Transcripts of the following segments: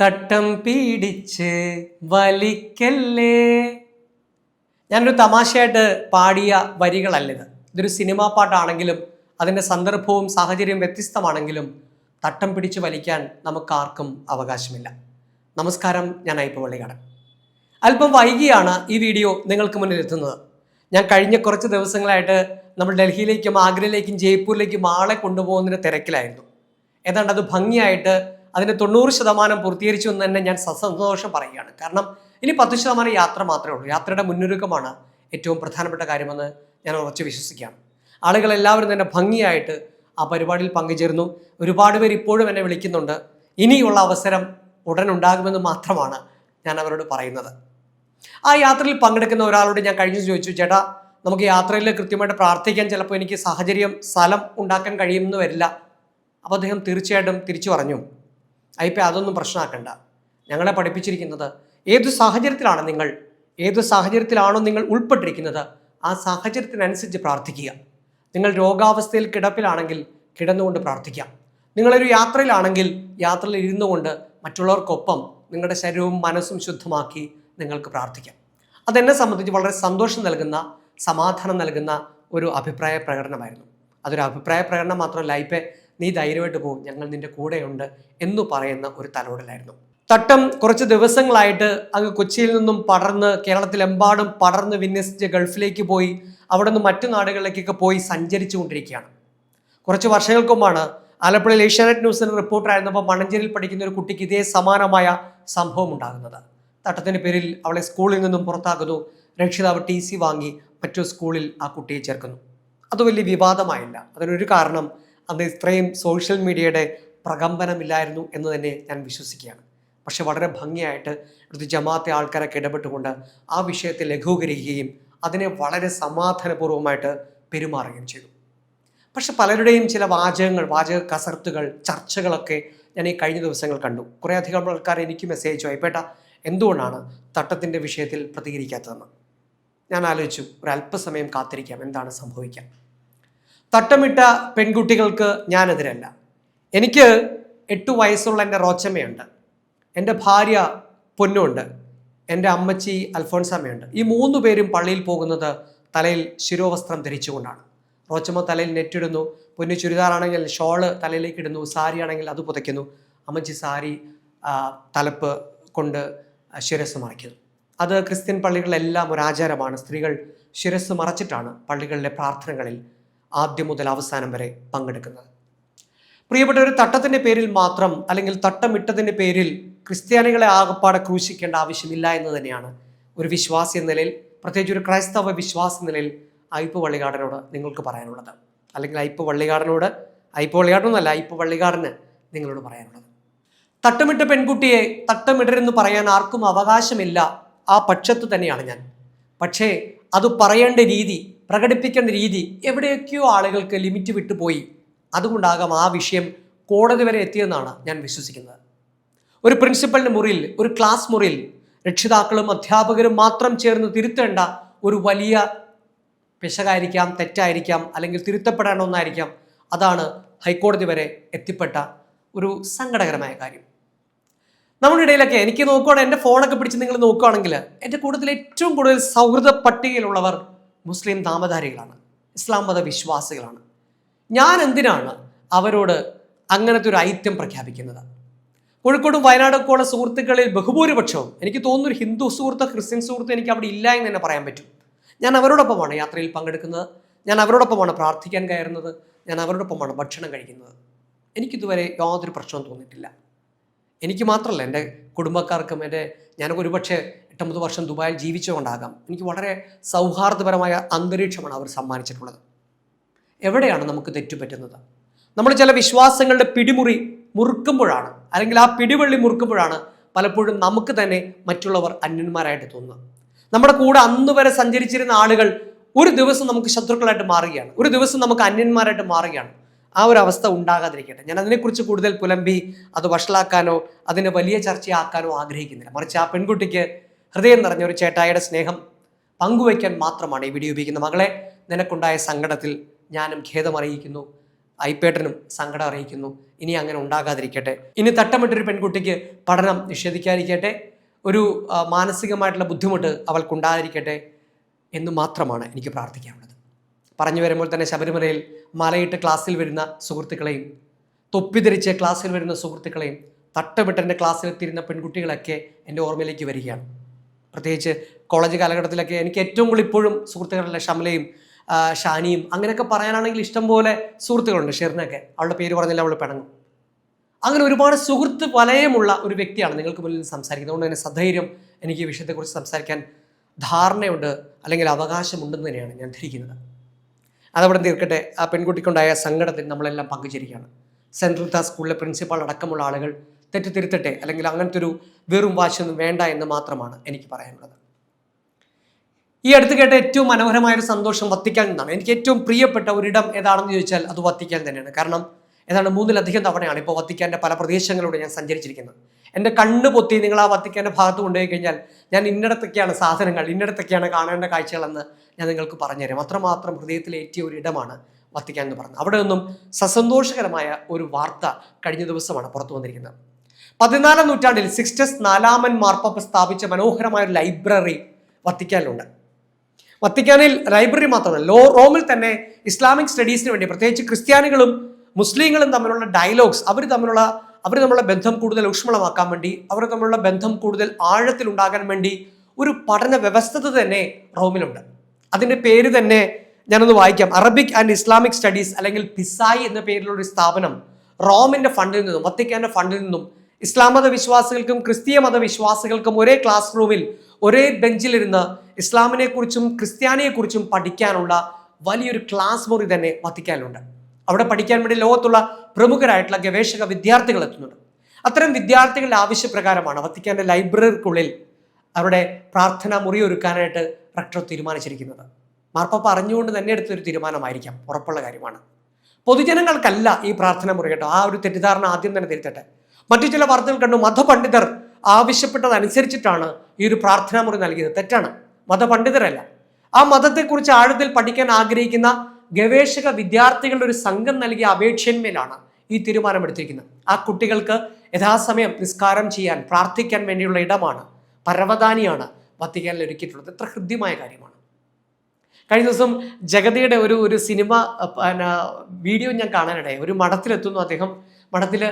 തട്ടം പീഡിച്ച് വലിക്കല്ലേ? ഞാനൊരു തമാശയായിട്ട് പാടിയ വരികളല്ലിത്. ഇതൊരു സിനിമാ പാട്ടാണെങ്കിലും അതിന്റെ സന്ദർഭവും സാഹചര്യവും വ്യത്യസ്തമാണെങ്കിലും തട്ടം പിടിച്ച് വലിക്കാൻ നമുക്കാർക്കും അവകാശമില്ല. നമസ്കാരം ഞാൻ അയ്പ വള്ളിക്കാടൻ അല്പം വൈകിയാണ് ഈ വീഡിയോ നിങ്ങൾക്ക് മുന്നിൽ എത്തുന്നത്. ഞാൻ കഴിഞ്ഞ കുറച്ച് ദിവസങ്ങളായിട്ട് നമ്മൾ ഡൽഹിയിലേക്കും ആഗ്രയിലേക്കും ജയ്പൂരിലേക്കും ആളെ കൊണ്ടുപോകുന്നതിന് തിരക്കിലായിരുന്നു. ഏതാണ്ട് അത് ഭംഗിയായിട്ട് അതിന് തൊണ്ണൂറ് ശതമാനം പൂർത്തീകരിച്ചു എന്ന് തന്നെ ഞാൻ സസന്തോഷം പറയുകയാണ്. കാരണം ഇനി പത്ത് ശതമാനം യാത്ര മാത്രമേ ഉള്ളൂ. യാത്രയുടെ മുന്നൊരുക്കമാണ് ഏറ്റവും പ്രധാനപ്പെട്ട കാര്യമെന്ന് ഞാൻ ഉറച്ചു വിശ്വസിക്കാം ആളുകളെല്ലാവരും തന്നെ ഭംഗിയായിട്ട് ആ പരിപാടിയിൽ പങ്കുചേർന്നു ഒരുപാട് പേർ ഇപ്പോഴും എന്നെ വിളിക്കുന്നുണ്ട്. ഇനിയുള്ള അവസരം ഉടൻ ഉണ്ടാകുമെന്ന് മാത്രമാണ് ഞാൻ അവരോട് പറയുന്നത്. ആ യാത്രയിൽ പങ്കെടുക്കുന്ന ഒരാളോട് ഞാൻ കഴിഞ്ഞു ചോദിച്ചു ചേട്ടാ നമുക്ക് യാത്രയിൽ കൃത്യമായിട്ട് പ്രാർത്ഥിക്കാൻ ചിലപ്പോൾ എനിക്ക് സാഹചര്യം സ്ഥലം ഉണ്ടാക്കാൻ കഴിയുമെന്ന് വരില്ല. അപ്പോൾ അദ്ദേഹം തീർച്ചയായിട്ടും തിരിച്ചു പറഞ്ഞു. അയ്പ അതൊന്നും പ്രശ്നമാക്കണ്ട. ഞങ്ങളെ പഠിപ്പിച്ചിരിക്കുന്നത് ഏതു സാഹചര്യത്തിലാണ് നിങ്ങൾ ഏതു സാഹചര്യത്തിലാണോ നിങ്ങൾ ഉൾപ്പെട്ടിരിക്കുന്നത് ആ സാഹചര്യത്തിനനുസരിച്ച് പ്രാർത്ഥിക്കുക. നിങ്ങൾ രോഗാവസ്ഥയിൽ കിടപ്പിലാണെങ്കിൽ കിടന്നുകൊണ്ട് പ്രാർത്ഥിക്കാം നിങ്ങളൊരു യാത്രയിലാണെങ്കിൽ യാത്രയിൽ ഇരുന്നു കൊണ്ട് മറ്റുള്ളവർക്കൊപ്പം നിങ്ങളുടെ ശരീരവും മനസ്സും ശുദ്ധമാക്കി നിങ്ങൾക്ക് പ്രാർത്ഥിക്കാം. അതെന്നെ സംബന്ധിച്ച് വളരെ സന്തോഷം നൽകുന്ന സമാധാനം നൽകുന്ന ഒരു അഭിപ്രായ പ്രകടനമായിരുന്നു. അതൊരു അഭിപ്രായ പ്രകടനം മാത്രമല്ല ഇപ്പെ നീ ധൈര്യമായിട്ട് പോകും ഞങ്ങൾ നിന്റെ കൂടെയുണ്ട് എന്ന് പറയുന്ന ഒരു തലോടലായിരുന്നു. തട്ടം കുറച്ച് ദിവസങ്ങളായിട്ട് അങ്ങ് കൊച്ചിയിൽ നിന്നും പടർന്ന് കേരളത്തിലെമ്പാടും പടർന്ന് വിന്യസിച്ച് ഗൾഫിലേക്ക് പോയി അവിടെ നിന്ന് മറ്റു നാടുകളിലേക്കൊക്കെ പോയി സഞ്ചരിച്ചു കൊണ്ടിരിക്കുകയാണ് കുറച്ച് വർഷങ്ങൾക്ക് മുമ്പാണ് ആലപ്പുഴയിൽ ഏഷ്യാനെറ്റ് ന്യൂസിന് റിപ്പോർട്ടറായിരുന്നപ്പോൾ മണഞ്ചേരിയിൽ പഠിക്കുന്ന ഒരു കുട്ടിക്ക് ഇതേ സമാനമായ സംഭവം ഉണ്ടാകുന്നത്. തട്ടത്തിന്റെ പേരിൽ അവളെ സ്കൂളിൽ നിന്നും പുറത്താക്കുന്നു. രക്ഷിതാവ് ടി സി വാങ്ങി മറ്റു സ്കൂളിൽ ആ കുട്ടിയെ ചേർക്കുന്നു. അത് വലിയ വിവാദമായില്ല. അതിനൊരു കാരണം അന്ന് ഇത്രയും സോഷ്യൽ മീഡിയയുടെ പ്രകമ്പനമില്ലായിരുന്നു എന്ന് തന്നെ ഞാൻ വിശ്വസിക്കുകയാണ്. പക്ഷെ വളരെ ഭംഗിയായിട്ട് അടുത്ത് ജമാഅത്തെ ആൾക്കാരൊക്കെ ഇടപെട്ടുകൊണ്ട് ആ വിഷയത്തെ ലഘൂകരിക്കുകയും അതിനെ വളരെ സമാധാനപൂർവമായിട്ട് പെരുമാറുകയും ചെയ്തു. പക്ഷെ പലരുടെയും ചില വാചകങ്ങൾ വാചക കസർത്തുകൾ ചർച്ചകളൊക്കെ ഞാൻ ഈ കഴിഞ്ഞ ദിവസങ്ങൾ കണ്ടു. കുറേ അധികം ആൾക്കാർ എനിക്ക് മെസ്സേജ് അയപ്പേട്ട എന്തുകൊണ്ടാണ് തട്ടത്തിന്റെ വിഷയത്തിൽ പ്രതികരിക്കാത്തതെന്ന്? ഞാൻ ആലോചിച്ചു. ഒരല്പസമയം കാത്തിരിക്കാം. എന്താണ് സംഭവിക്കുക? തട്ടമിട്ട പെൺകുട്ടികൾക്ക് ഞാനെതിരല്ല. എനിക്ക് എട്ട് വയസ്സുള്ള എന്റെ റോച്ചമ്മയുണ്ട്. എന്റെ ഭാര്യ പൊന്നുണ്ട്. എന്റെ അമ്മച്ചി അൽഫോൺസാമ്മയുണ്ട്. ഈ മൂന്ന് പേരും പള്ളിയിൽ പോകുന്നത് തലയിൽ ശിരോവസ്ത്രം ധരിച്ചുകൊണ്ടാണ്. റോച്ചമ്മ തലയിൽ നെറ്റിടുന്നു പൊന്നു ചുരിദാറാണെങ്കിൽ ഷോൾ തലയിലേക്ക് ഇടുന്നു. സാരി ആണെങ്കിൽ അത് പുതയ്ക്കുന്നു. അമ്മച്ചി സാരി തലപ്പ് കൊണ്ട് ശിരസ് മറയ്ക്കുന്നു അത് ക്രിസ്ത്യൻ പള്ളികളിലെല്ലാം ഒരു ആചാരമാണ് സ്ത്രീകൾ ശിരസ് മറച്ചിട്ടാണ് പള്ളികളിലെ പ്രാർത്ഥനകളിൽ ആദ്യം മുതൽ അവസാനം വരെ പങ്കെടുക്കുന്നത്. പ്രിയപ്പെട്ട ഒരു തട്ടത്തിന്റെ പേരിൽ മാത്രം അല്ലെങ്കിൽ തട്ടമിട്ടതിന്റെ പേരിൽ ക്രിസ്ത്യാനികളെ ആകപ്പാടെ ക്രൂശിക്കേണ്ട ആവശ്യമില്ല എന്ന് തന്നെയാണ് ഒരു വിശ്വാസി എന്ന നിലയിൽ പ്രത്യേകിച്ച് ഒരു ക്രൈസ്തവ വിശ്വാസ നിലയിൽ അയ്പ് വള്ളികാടനോട് നിങ്ങൾക്ക് പറയാനുള്ളത്. അല്ലെങ്കിൽ അയ്പ് വള്ളികാടനോട് അയ്പ് വള്ളികാടനൊന്നല്ല അയ്പ് വള്ളികാടന് നിങ്ങളോട് പറയാനുള്ളത്. തട്ടമിട്ട പെൺകുട്ടിയെ തട്ടമിടരെന്ന് പറയാൻ ആർക്കും അവകാശമില്ല. ആ പക്ഷത്ത് തന്നെയാണ് ഞാൻ. പക്ഷേ അത് പറയേണ്ട രീതി പ്രകടിപ്പിക്കേണ്ട രീതി എവിടെയൊക്കെയോ ആളുകൾക്ക് ലിമിറ്റ് വിട്ടുപോയി. അതുകൊണ്ടാകാം ആ വിഷയം കോടതി വരെ എത്തിയെന്നാണ് ഞാൻ വിശ്വസിക്കുന്നത്. ഒരു പ്രിൻസിപ്പലിന്റെ മുറിയിൽ ഒരു ക്ലാസ് മുറിയിൽ രക്ഷിതാക്കളും അധ്യാപകരും മാത്രം ചേർന്ന് തിരുത്തേണ്ട ഒരു വലിയ പിശകായിരിക്കാം തെറ്റായിരിക്കാം അല്ലെങ്കിൽ തിരുത്തപ്പെടേണ്ട ഒന്നായിരിക്കാം അതാണ് ഹൈക്കോടതി വരെ എത്തിപ്പെട്ട ഒരു സങ്കടകരമായ കാര്യം. നമ്മുടെ ഇടയിലൊക്കെ എനിക്ക് നോക്കുകയാണെങ്കിൽ എന്റെ ഫോണൊക്കെ പിടിച്ച് നിങ്ങൾ നോക്കുകയാണെങ്കിൽ എന്റെ കൂട്ടത്തിൽ ഏറ്റവും കൂടുതൽ സൗഹൃദ പട്ടികയിലുള്ളവർ മുസ്ലിം നാമധാരികളാണ് ഇസ്ലാം മത വിശ്വാസികളാണ് ഞാൻ എന്തിനാണ് അവരോട് അങ്ങനത്തെ ഒരു ഐത്യം പ്രഖ്യാപിക്കുന്നത്? കോഴിക്കോടും വയനാടൊക്കെ ഉള്ള സുഹൃത്തുക്കളിൽ ബഹുഭൂരിപക്ഷവും എനിക്ക് തോന്നുന്നൊരു ഹിന്ദു സുഹൃത്ത് ക്രിസ്ത്യൻ സുഹൃത്ത് എനിക്ക് അവിടെ ഇല്ല എന്ന് തന്നെ പറയാൻ പറ്റും. ഞാൻ അവരോടൊപ്പമാണ് യാത്രയിൽ പങ്കെടുക്കുന്നത്. ഞാൻ അവരോടൊപ്പമാണ് പ്രാർത്ഥിക്കാൻ കയറുന്നത്. ഞാൻ അവരോടൊപ്പമാണ് ഭക്ഷണം കഴിക്കുന്നത്. എനിക്കിതുവരെ യാതൊരു പ്രശ്നവും തോന്നിയിട്ടില്ല. എനിക്ക് മാത്രമല്ല എന്റെ കുടുംബക്കാർക്കും എന്റെ ഞാനൊക്കെ ഒരുപക്ഷെ എട്ടൊമ്പത് വർഷം ദുബായിൽ ജീവിച്ചുകൊണ്ടാകാം. എനിക്ക് വളരെ സൗഹാർദ്ദപരമായ അന്തരീക്ഷമാണ് അവർ സമ്മാനിച്ചിട്ടുള്ളത്. എവിടെയാണ് നമുക്ക് തെറ്റുപറ്റുന്നത്? നമ്മൾ ചില വിശ്വാസങ്ങളുടെ പിടിമുറി മുറുക്കുമ്പോഴാണ് അല്ലെങ്കിൽ ആ പിടിവള്ളി മുറുക്കുമ്പോഴാണ് പലപ്പോഴും നമുക്ക് തന്നെ മറ്റുള്ളവർ അന്യന്മാരായിട്ട് തോന്നുന്നത് നമ്മുടെ കൂടെ അന്ന് വരെ സഞ്ചരിച്ചിരുന്ന ആളുകൾ ഒരു ദിവസം നമുക്ക് ശത്രുക്കളായിട്ട് മാറുകയാണ് ഒരു ദിവസം നമുക്ക് അന്യന്മാരായിട്ട് മാറുകയാണ്. ആ ഒരു അവസ്ഥ ഉണ്ടാകാതിരിക്കട്ടെ. ഞാൻ അതിനെക്കുറിച്ച് കൂടുതൽ പുലമ്പി അത് വഷളാക്കാനോ അതിനെ വലിയ ചർച്ചയാക്കാനോ ആഗ്രഹിക്കുന്നില്ല. മറിച്ച് ആ പെൺകുട്ടിക്ക് ഹൃദയം നിറഞ്ഞ ഒരു ചേട്ടായിയുടെ സ്നേഹം പങ്കുവയ്ക്കാൻ മാത്രമാണ് ഈ വീഡിയോ ഉപയോഗിക്കുന്നത്. മകളെ നിനക്കുണ്ടായ സങ്കടത്തിൽ ഞാനും ഖേദം അറിയിക്കുന്നു. ഐപ്പേട്ടനും സങ്കടം അറിയിക്കുന്നു. ഇനി അങ്ങനെ ഉണ്ടാകാതിരിക്കട്ടെ. ഇനി തട്ടമിട്ടൊരു പെൺകുട്ടിക്ക് പഠനം നിഷേധിക്കാതിരിക്കട്ടെ. ഒരു മാനസികമായിട്ടുള്ള ബുദ്ധിമുട്ട് അവൾക്കുണ്ടാതിരിക്കട്ടെ എന്ന് മാത്രമാണ് എനിക്ക് പ്രാർത്ഥിക്കാനുള്ളത്. പറഞ്ഞു വരുമ്പോൾ തന്നെ ശബരിമലയിൽ മലയിട്ട് ക്ലാസ്സിൽ വരുന്ന സുഹൃത്തുക്കളെയും തൊപ്പിധരിച്ച് ക്ലാസ്സിൽ വരുന്ന സുഹൃത്തുക്കളെയും തട്ടമിട്ടെന്റെ ക്ലാസ്സിലെത്തിയിരുന്ന പെൺകുട്ടികളൊക്കെ എന്റെ ഓർമ്മയിലേക്ക് വരികയാണ്. പ്രത്യേകിച്ച് കോളേജ് കാലഘട്ടത്തിലൊക്കെ എനിക്ക് ഏറ്റവും കൂടുതൽ ഇപ്പോഴും സുഹൃത്തുക്കളുടെ ഷമലയും ഷാനിയും അങ്ങനെയൊക്കെ പറയാനാണെങ്കിൽ ഇഷ്ടം പോലെ സുഹൃത്തുക്കളുണ്ട്. ഷെറിനൊക്കെ. അവളുടെ പേര് പറഞ്ഞാൽ അവൾ പിണങ്ങും. അങ്ങനെ ഒരുപാട് സുഹൃത്ത് വലയമുള്ള ഒരു വ്യക്തിയാണ് നിങ്ങൾക്ക് മുന്നിൽ സംസാരിക്കുന്നത്. അതുകൊണ്ട് തന്നെ സധൈര്യം എനിക്ക് ഈ വിഷയത്തെക്കുറിച്ച് സംസാരിക്കാൻ ധാരണയുണ്ട് അല്ലെങ്കിൽ അവകാശമുണ്ടെന്ന് തന്നെയാണ് ഞാൻ ധരിക്കുന്നത്. അതവിടെ തീർക്കട്ടെ. ആ പെൺകുട്ടിക്കുണ്ടായ സങ്കടത്തിൽ നമ്മളെല്ലാം പങ്കുചേരുകയാണ്. സെൻട്രൽ താ സ്കൂളിലെ പ്രിൻസിപ്പാൾ അടക്കമുള്ള ആളുകൾ തെറ്റ് തിരുത്തട്ടെ അല്ലെങ്കിൽ അങ്ങനത്തെ ഒരു വെറും വാശിയൊന്നും വേണ്ട എന്ന് മാത്രമാണ് എനിക്ക് പറയാനുള്ളത്. ഈ അടുത്ത് കേട്ട ഏറ്റവും മനോഹരമായ ഒരു സന്തോഷം വത്തിക്കാൻ നിന്നാണ് എനിക്ക് ഏറ്റവും പ്രിയപ്പെട്ട ഒരിടം ഏതാണെന്ന് ചോദിച്ചാൽ അത് വത്തിക്കാൻ തന്നെയാണ്. കാരണം ഏതാണ്ട് മൂന്നിലധികം തവണയാണ് ഇപ്പോൾ വത്തിക്കാന്റെ പല പ്രദേശങ്ങളിലൂടെ ഞാൻ സഞ്ചരിച്ചിരിക്കുന്നത്. എന്റെ കണ്ണ് പൊത്തി നിങ്ങൾ ആ വത്തിക്കാന്റെ ഭാഗത്ത് കൊണ്ടുപോയി കഴിഞ്ഞാൽ ഞാൻ ഇന്നിടത്തൊക്കെയാണ് സാധനങ്ങൾ ഇന്നിടത്തൊക്കെയാണ് കാണേണ്ട കാഴ്ചകളെന്ന് ഞാൻ നിങ്ങൾക്ക് പറഞ്ഞുതരാം. അത്രമാത്രം ഹൃദയത്തിലേറ്റിയ ഒരു ഇടമാണ് വത്തിക്കാൻ എന്ന് പറഞ്ഞത്. അവിടെ നിന്നും സസന്തോഷകരമായ ഒരു വാർത്ത കഴിഞ്ഞ ദിവസമാണ് പുറത്തു വന്നിരിക്കുന്നത്. പതിനാലാം നൂറ്റാണ്ടിൽ സിക്സ്റ്റസ് നാലാമൻ മാർപ്പാപ്പ് സ്ഥാപിച്ച മനോഹരമായ ഒരു ലൈബ്രറി വത്തിക്കാനിലുണ്ട്. വത്തിക്കാനിൽ ലൈബ്രറി മാത്രമല്ല ലോ റോമിൽ തന്നെ ഇസ്ലാമിക് സ്റ്റഡീസിന് വേണ്ടി പ്രത്യേകിച്ച് ക്രിസ്ത്യാനികളും മുസ്ലിങ്ങളും തമ്മിലുള്ള ഡയലോഗ്സ് അവർ തമ്മിലുള്ള അവർ തമ്മിലുള്ള ബന്ധം കൂടുതൽ ഊഷ്മളമാക്കാൻ വേണ്ടി അവർ തമ്മിലുള്ള ബന്ധം കൂടുതൽ ആഴത്തിൽ ഉണ്ടാകാൻ വേണ്ടി ഒരു പഠന വ്യവസ്ഥത തന്നെ റോമിലുണ്ട്. അതിന്റെ പേര് തന്നെ ഞാനൊന്ന് വായിക്കാം. അറബിക് ആൻഡ് ഇസ്ലാമിക് സ്റ്റഡീസ് അല്ലെങ്കിൽ പിസായി എന്ന പേരിലുള്ള ഒരു സ്ഥാപനം റോമിന്റെ ഫണ്ടിൽ നിന്നും വത്തിക്കാന്റെ ഫണ്ടിൽ നിന്നും ഇസ്ലാം മത വിശ്വാസികൾക്കും ക്രിസ്തീയ മത വിശ്വാസികൾക്കും ഒരേ ക്ലാസ് റൂമിൽ ഒരേ ബെഞ്ചിലിരുന്ന് ഇസ്ലാമിനെ കുറിച്ചും ക്രിസ്ത്യാനിയെ കുറിച്ചും പഠിക്കാനുള്ള വലിയൊരു ക്ലാസ് മുറി തന്നെ വത്തിക്കാനുണ്ട്. അവിടെ പഠിക്കാൻ വേണ്ടി ലോകത്തുള്ള പ്രമുഖരായിട്ടുള്ള ഗവേഷക വിദ്യാർത്ഥികൾ എത്തുന്നുണ്ട്. അത്തരം വിദ്യാർത്ഥികളുടെ ആവശ്യപ്രകാരമാണ് വത്തിക്കാന്റെ ലൈബ്രറിക്കുള്ളിൽ അവരുടെ പ്രാർത്ഥനാ മുറി ഒരുക്കാനായിട്ട് റക്ടർ തീരുമാനിച്ചിരിക്കുന്നത്. മാർപ്പാപ്പ അറിഞ്ഞുകൊണ്ട് തന്നെ എടുത്തൊരു തീരുമാനമായിരിക്കാം. ഉറപ്പുള്ള കാര്യമാണ്. പൊതുജനങ്ങൾക്കല്ല ഈ പ്രാർത്ഥന മുറി കേട്ടോ. ആ ഒരു തെറ്റിദ്ധാരണ ആദ്യം തന്നെ തിരുത്തട്ടെ. മറ്റു ചില വാർത്തകൾ കണ്ടു. മതപണ്ഡിതർ ആവശ്യപ്പെട്ടതനുസരിച്ചിട്ടാണ് ഈ ഒരു പ്രാർത്ഥനാ മുറി നൽകിയത്. തെറ്റാണ്. മതപണ്ഡിതരല്ല. ആ മതത്തെക്കുറിച്ച് ആഴത്തിൽ പഠിക്കാൻ ആഗ്രഹിക്കുന്ന ഗവേഷക വിദ്യാർത്ഥികളുടെ ഒരു സംഘം നൽകിയ അപേക്ഷന്മേലാണ് ഈ തീരുമാനമെടുത്തിരിക്കുന്നത്. ആ കുട്ടികൾക്ക് യഥാസമയം നിസ്കാരം ചെയ്യാൻ പ്രാർത്ഥിക്കാൻ വേണ്ടിയുള്ള ഇടമാണ്. പരവതാനിയാണ് വത്തിക്കാനിൽ ഒരുക്കിയിട്ടുള്ളത്. എത്ര ഹൃദ്യമായ കാര്യമാണ്. കഴിഞ്ഞ ദിവസം ജഗതിയുടെ ഒരു ഒരു സിനിമ വീഡിയോ ഞാൻ കാണാനിടയായി. ഒരു മഠത്തിലെത്തുന്നു അദ്ദേഹം. മഠത്തിൽ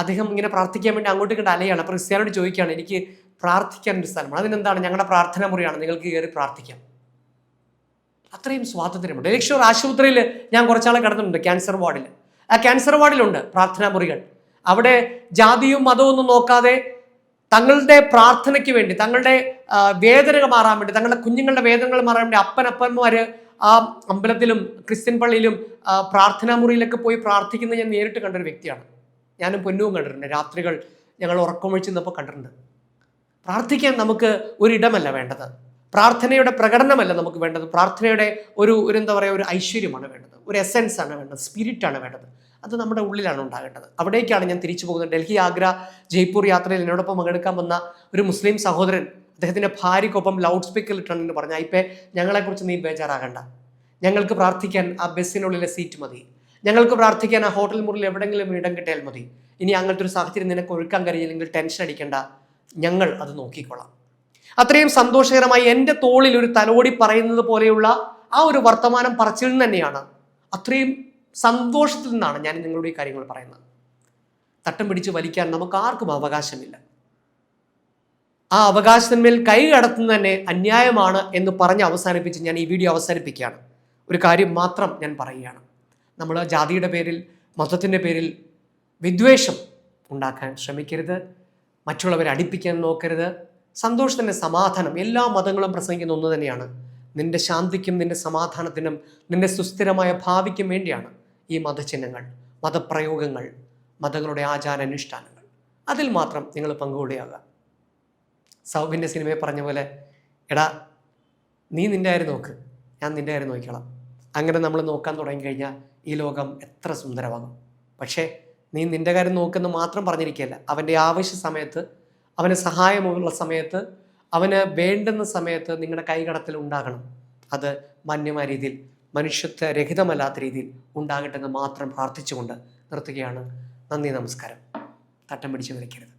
അദ്ദേഹം ഇങ്ങനെ പ്രാർത്ഥിക്കാൻ വേണ്ടി അങ്ങോട്ട് ഇങ്ങോട്ട് അലയാണ്. അപ്പോൾ ക്രിസ്ത്യാനോട് ചോദിക്കുകയാണ് എനിക്ക് പ്രാർത്ഥിക്കാൻ ഒരു സ്ഥലമാണ് അതിനെന്താണ് ഞങ്ങളുടെ പ്രാർത്ഥന മുറിയാണ്. നിങ്ങൾക്ക് കയറി പ്രാർത്ഥിക്കാം. അത്രയും സ്വാതന്ത്ര്യമുണ്ട്. ലക്ഷൂർ ആശുപത്രിയിൽ ഞാൻ കുറച്ചാളെ കിടന്നിട്ടുണ്ട് ക്യാൻസർ വാർഡിൽ ആ ക്യാൻസർ വാർഡിലുണ്ട് പ്രാർത്ഥനാ മുറികൾ. അവിടെ ജാതിയും മതവും ഒന്നും നോക്കാതെ തങ്ങളുടെ പ്രാർത്ഥനയ്ക്ക് വേണ്ടി തങ്ങളുടെ വേദന വേദനകൾ മാറാൻ വേണ്ടി തങ്ങളുടെ കുഞ്ഞുങ്ങളുടെ വേദനകൾ മാറാൻ വേണ്ടി അപ്പനപ്പന്മാർ ആ അമ്പലത്തിലും ക്രിസ്ത്യൻ പള്ളിയിലും പ്രാർത്ഥനാ മുറിയിലൊക്കെ പോയി പ്രാർത്ഥിക്കുന്ന ഞാൻ നേരിട്ട് കണ്ടൊരു വ്യക്തിയാണ്. ഞാനും പൊന്നുവും കണ്ടിട്ടുണ്ട്. രാത്രികൾ ഞങ്ങൾ ഉറക്കമൊഴിച്ചിരുന്നപ്പോൾ കണ്ടിട്ടുണ്ട്. പ്രാർത്ഥിക്കാൻ നമുക്ക് ഒരിടമല്ല വേണ്ടത്. പ്രാർത്ഥനയുടെ പ്രകടനമല്ല നമുക്ക് വേണ്ടത്. പ്രാർത്ഥനയുടെ ഒരു ഒരു എന്താ പറയുക ഒരു ഐശ്വര്യമാണ് വേണ്ടത്. ഒരു എസെൻസ് ആണ് വേണ്ടത്. സ്പിരിറ്റ് ആണ് വേണ്ടത്. അത് നമ്മുടെ ഉള്ളിലാണ് ഉണ്ടാകേണ്ടത്. അവിടേക്കാണ് ഞാൻ തിരിച്ചു പോകുന്നത്. ഡൽഹി ആഗ്ര ജയ്പൂർ യാത്രയിൽ എന്നോടൊപ്പം പങ്കെടുക്കാൻ വന്ന ഒരു മുസ്ലിം സഹോദരൻ അദ്ദേഹത്തിന്റെ ഭാര്യയ്ക്കൊപ്പം ലൗഡ് സ്പീക്കറിൽ ഇട്ടാണെന്ന് പറഞ്ഞു ഇപ്പം ഞങ്ങളെക്കുറിച്ച് നീ ബേജാറാകണ്ട. ഞങ്ങൾക്ക് പ്രാർത്ഥിക്കാൻ ആ ബസ്സിനുള്ളിലെ സീറ്റ് മതി. ഞങ്ങൾക്ക് പ്രാർത്ഥിക്കാൻ ആ ഹോട്ടൽ മുറിയിൽ എവിടെയെങ്കിലും ഇടം കിട്ടിയാൽ മതി. ഇനി അങ്ങനത്തെ ഒരു സാഹചര്യം നിനക്ക് ഒഴുക്കാൻ കഴിയില്ലെങ്കിൽ ടെൻഷൻ അടിക്കേണ്ട. ഞങ്ങൾ അത് നോക്കിക്കൊള്ളാം അത്രയും സന്തോഷകരമായി എന്റെ തോളിൽ ഒരു തലോടി പറയുന്നത് പോലെയുള്ള ആ ഒരു വർത്തമാനം പറച്ചിൽ നിന്ന് തന്നെയാണ്. അത്രയും സന്തോഷത്തിൽ നിന്നാണ് ഞാൻ നിങ്ങളുടെ ഈ കാര്യങ്ങൾ പറയുന്നത്. തട്ടം പിടിച്ച് വലിക്കാൻ നമുക്ക് ആർക്കും അവകാശമില്ല. ആ അവകാശത്തിന്മേൽ കൈ കടത്തുന്നത് തന്നെ അന്യായമാണ് എന്ന് പറഞ്ഞ് അവസാനിപ്പിച്ച് ഞാൻ ഈ വീഡിയോ അവസാനിപ്പിക്കുകയാണ്. ഒരു കാര്യം മാത്രം ഞാൻ പറയുകയാണ്. നമ്മൾ ജാതിയുടെ പേരിൽ മതത്തിന്റെ പേരിൽ വിദ്വേഷം ഉണ്ടാക്കാൻ ശ്രമിക്കരുത്. മറ്റുള്ളവരെ അടിപ്പിക്കാൻ നോക്കരുത്. സന്തോഷത്തിന്റെ സമാധാനം എല്ലാ മതങ്ങളും പ്രസംഗിക്കുന്ന ഒന്ന് തന്നെയാണ്. നിന്റെ ശാന്തിക്കും നിന്റെ സമാധാനത്തിനും നിന്റെ സുസ്ഥിരമായ ഭാവിക്കും വേണ്ടിയാണ് ഈ മതചിഹ്നങ്ങൾ മതപ്രയോഗങ്ങൾ മതങ്ങളുടെ ആചാരാനുഷ്ഠാനങ്ങൾ. അതിൽ മാത്രം നിങ്ങൾ പങ്കുകൂടിയാകുക സൗബിന്റെ സിനിമയെ പറഞ്ഞ പോലെ എടാ നീ നിന്റെ കാര്യം നോക്ക്. ഞാൻ നിന്റെ കാര്യം നോക്കിക്കോളാം. അങ്ങനെ നമ്മൾ നോക്കാൻ തുടങ്ങിക്കഴിഞ്ഞാൽ ഈ ലോകം എത്ര സുന്ദരമാകും. പക്ഷേ നീ നിന്റെ കാര്യം നോക്കുന്ന മാത്രം പറഞ്ഞിരിക്കുകയല്ല. അവന്റെ ആവശ്യ സമയത്ത് അവന് സഹായമുള്ള സമയത്ത് അവന് വേണ്ടുന്ന സമയത്ത് നിങ്ങളുടെ കൈകടത്തിൽ ഉണ്ടാകണം. അത് മാന്യമായ രീതിയിൽ മനുഷ്യത്വ രഹിതമല്ലാത്ത രീതിയിൽ ഉണ്ടാകട്ടെ എന്ന് മാത്രം പ്രാർത്ഥിച്ചുകൊണ്ട് നിർത്തുകയാണ്. നന്ദി നമസ്കാരം. തട്ടം പിടിച്ച് വിളിക്കരുത്.